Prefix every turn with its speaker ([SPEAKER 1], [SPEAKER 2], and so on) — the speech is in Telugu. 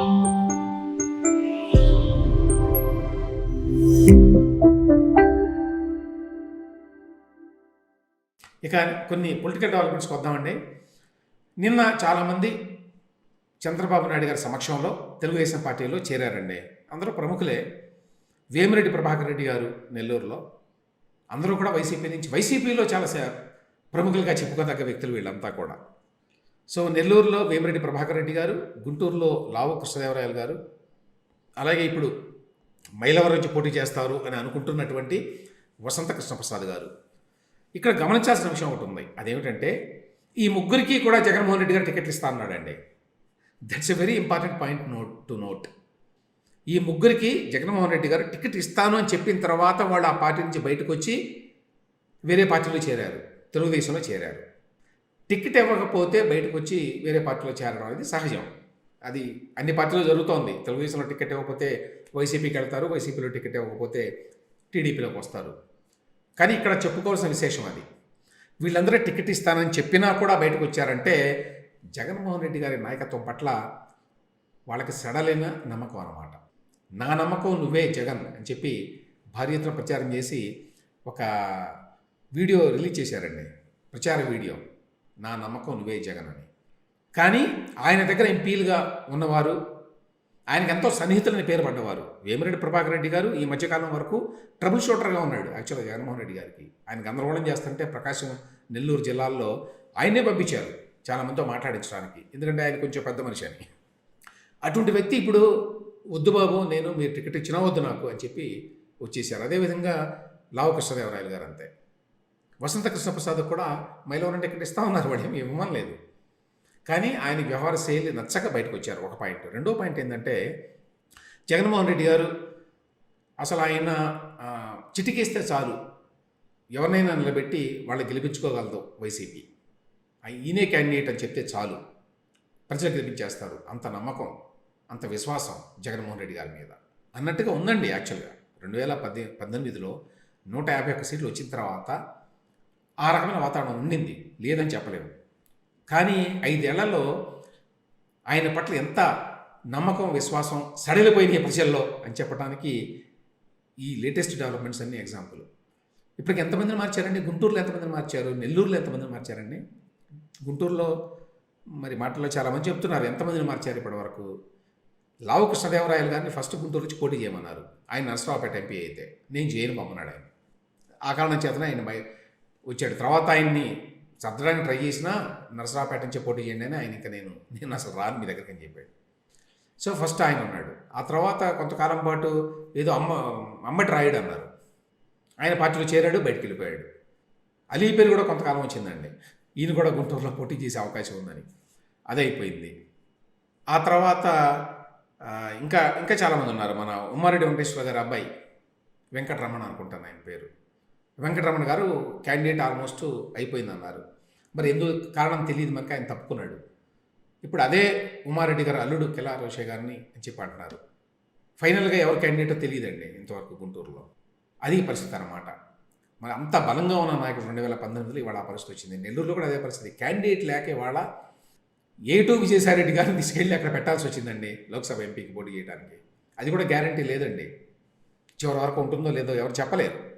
[SPEAKER 1] ఇక కొన్ని పొలిటికల్ డెవలప్మెంట్స్కి వద్దామండి. నిన్న చాలామంది చంద్రబాబు నాయుడు గారి సమక్షంలో తెలుగుదేశం పార్టీలో చేరారండి. అందరూ ప్రముఖులే. వేమిరెడ్డి ప్రభాకర్ రెడ్డి గారు నెల్లూరులో. అందరూ కూడా వైసీపీ నుంచి వైసీపీలో చాలా సే- ప్రముఖులుగా చెప్పుకోదగ్గ వ్యక్తులు వీళ్ళంతా కూడా. సో నెల్లూరులో వేమిరెడ్డి ప్రభాకర్ రెడ్డి గారు గుంటూరులో లావు కృష్ణదేవరాయలు గారు అలాగే ఇప్పుడు మైలవరం నుంచి పోటీ చేస్తారు అని అనుకుంటున్నటువంటి వసంత కృష్ణప్రసాద్ గారు. ఇక్కడ గమనించాల్సిన విషయం ఒకటి ఉంది. అదేమిటంటే ఈ ముగ్గురికి కూడా జగన్మోహన్ రెడ్డి గారు టికెట్లు ఇస్తా అన్నాడండి. That's a very important point note to note ఈ ముగ్గురికి జగన్మోహన్ రెడ్డి గారు టికెట్ ఇస్తాను అని చెప్పిన తర్వాత వాళ్ళు ఆ పార్టీ నుంచి బయటకు వచ్చి వేరే పార్టీలో చేరారు తెలుగుదేశంలో చేరారు. టికెట్ ఇవ్వకపోతే బయటకు వచ్చి వేరే పార్టీలో చేరడం అనేది సహజం. అది అన్ని పార్టీలో జరుగుతోంది. తెలుగుదేశంలో టికెట్ ఇవ్వకపోతే వైసీపీకి వెళ్తారు వైసీపీలో టికెట్ ఇవ్వకపోతే టీడీపీలోకి వస్తారు. కానీ ఇక్కడ చెప్పుకోవాల్సిన విశేషం అది. వీళ్ళందరూ టికెట్ ఇస్తానని చెప్పినా కూడా బయటకు వచ్చారంటే జగన్మోహన్ రెడ్డి గారి నాయకత్వం పట్ల వాళ్ళకి సడలైన నమ్మకం అన్నమాట. నా నమ్మకం నువ్వే జగన్ అని చెప్పి భార్యతో ప్రచారం చేసి ఒక వీడియో రిలీజ్ చేశారండి. ప్రచార వీడియో. నా నమ్మకం నువ్వే జగన్ అని. కానీ ఆయన దగ్గర ఎంపీలుగా ఉన్నవారు ఆయనకి ఎంతో సన్నిహితులని పేరు పడ్డవారు. వేమిరెడ్డి ప్రభాకర్ రెడ్డి గారు ఈ మధ్యకాలం వరకు ట్రబుల్ షూటర్గా ఉన్నాడు యాక్చువల్గా జగన్మోహన్ రెడ్డి గారికి. ఆయన గందరగోళం చేస్తుంటే ప్రకాశం నెల్లూరు జిల్లాల్లో ఆయనే పంపించారు చాలామందితో మాట్లాడించడానికి. ఎందుకంటే ఆయన కొంచెం పెద్ద మనిషి అని. అటువంటి వ్యక్తి ఇప్పుడు వద్దు బాబు నేను మీరు టికెట్ ఇచ్చినా వద్దు నాకు అని చెప్పి వచ్చేసారు. అదేవిధంగా లావు కృష్ణదేవరాయలు గారు అంతే. వసంత కృష్ణప్రసాద్ కూడా మైలవరం టికెట్ ఇస్తా ఉన్నారు వాడు ఏమి ఇవ్వమని లేదు. కానీ ఆయన వ్యవహార శైలి నచ్చక బయటకు వచ్చారు ఒక పాయింట్. రెండో పాయింట్ ఏంటంటే జగన్మోహన్ రెడ్డి గారు అసలు ఆయన చిటికేస్తే చాలు. ఎవరినైనా నిలబెట్టి వాళ్ళు గెలిపించుకోగలదు వైసీపీ. ఆ ఈయనే క్యాండిడేట్ అని చెప్తే చాలు. ప్రజలు గెలిపించేస్తారు. అంత నమ్మకం అంత విశ్వాసం జగన్మోహన్ రెడ్డి గారి మీద. అన్నట్టుగా ఉందండి యాక్చువల్గా. రెండు వేల పద్దె పద్దెనిమిదిలో నూట యాభై ఒక్క సీట్లు వచ్చిన తర్వాత ఆ రకమైన వాతావరణం ఉండింది. లేదని చెప్పలేము. కానీ ఐదేళ్ళలో ఆయన పట్ల ఎంత నమ్మకం విశ్వాసం సడలిపోయినాయి ప్రజల్లో అని చెప్పడానికి ఈ లేటెస్ట్ డెవలప్మెంట్స్ అన్ని ఎగ్జాంపుల్. ఇప్పటికి ఎంతమందిని మార్చారండి? గుంటూరులో ఎంతమందిని మార్చారు? నెల్లూరులో ఎంతమందిని మార్చారండి? గుంటూరులో మరి మాటల్లో చాలామంది చెప్తున్నారు ఎంతమందిని మార్చారు ఇప్పటివరకు లావు కృష్ణదేవరాయలు గారిని ఫస్ట్ గుంటూరు నుంచి పోటీ చేయమన్నారు. ఆయన నరసరావుపేట ఎంపీ అయితే. నేను చేయను పంపన్నాడు ఆయన. ఆ కారణం చేతనే ఆయన బయ వచ్చాడు. తర్వాత ఆయన్ని సర్దడానికి ట్రై చేసినా నరసరావుపేట నుంచి పోటీ చేయండి అని ఆయన ఇంకా నేను నేను అసలు రాను మీ దగ్గరికి అని చెప్పాడు. సో ఫస్ట్ ఆయన ఉన్నాడు. ఆ తర్వాత కొంతకాలం పాటు ఏదో అమ్మ అమ్మటి రాయుడు అన్నారు. ఆయన పార్టీలో చేరాడు బయటికి వెళ్ళిపోయాడు. అలీ పేరు కూడా కొంతకాలం వచ్చిందండి. ఈయన కూడా గుంటూరులో పోటీ చేసే అవకాశం ఉందని. అదే అయిపోయింది. ఆ తర్వాత ఇంకా ఇంకా చాలామంది ఉన్నారు. మన ఉమ్మారెడ్డి వెంకటేశ్వర గారి అబ్బాయి వెంకటరమణ అనుకుంటాను ఆయన పేరు. వెంకటరమణ గారు క్యాండిడేట్ ఆల్మోస్ట్ అయిపోయింది అన్నారు మరి ఎందుకు కారణం తెలియదు మనకి ఆయన తప్పుకున్నాడు. ఇప్పుడు అదే ఉమారెడ్డి గారు అల్లుడు కిలా రోషే గారిని చెప్పి అంటున్నారు. ఫైనల్గా ఎవరు క్యాండిడేటో తెలియదండి ఇంతవరకు గుంటూరులో. అది పరిస్థితి అనమాట మరి అంత బలంగా ఉన్న నాయకుడు రెండు వేల పంతొమ్మిదిలో ఇవాళ ఆ పరిస్థితి వచ్చింది. నెల్లూరులో కూడా అదే పరిస్థితి. క్యాండిడేట్ లేక ఇవాళ ఏటూ విజయసాయిరెడ్డి గారిని తీసుకెళ్ళి అక్కడ పెట్టాల్సి వచ్చిందండి లోక్సభ ఎంపీకి పోటీ చేయడానికి. అది కూడా గ్యారంటీ లేదండి. చివరి వరకు ఉంటుందో లేదో ఎవరు చెప్పలేరు.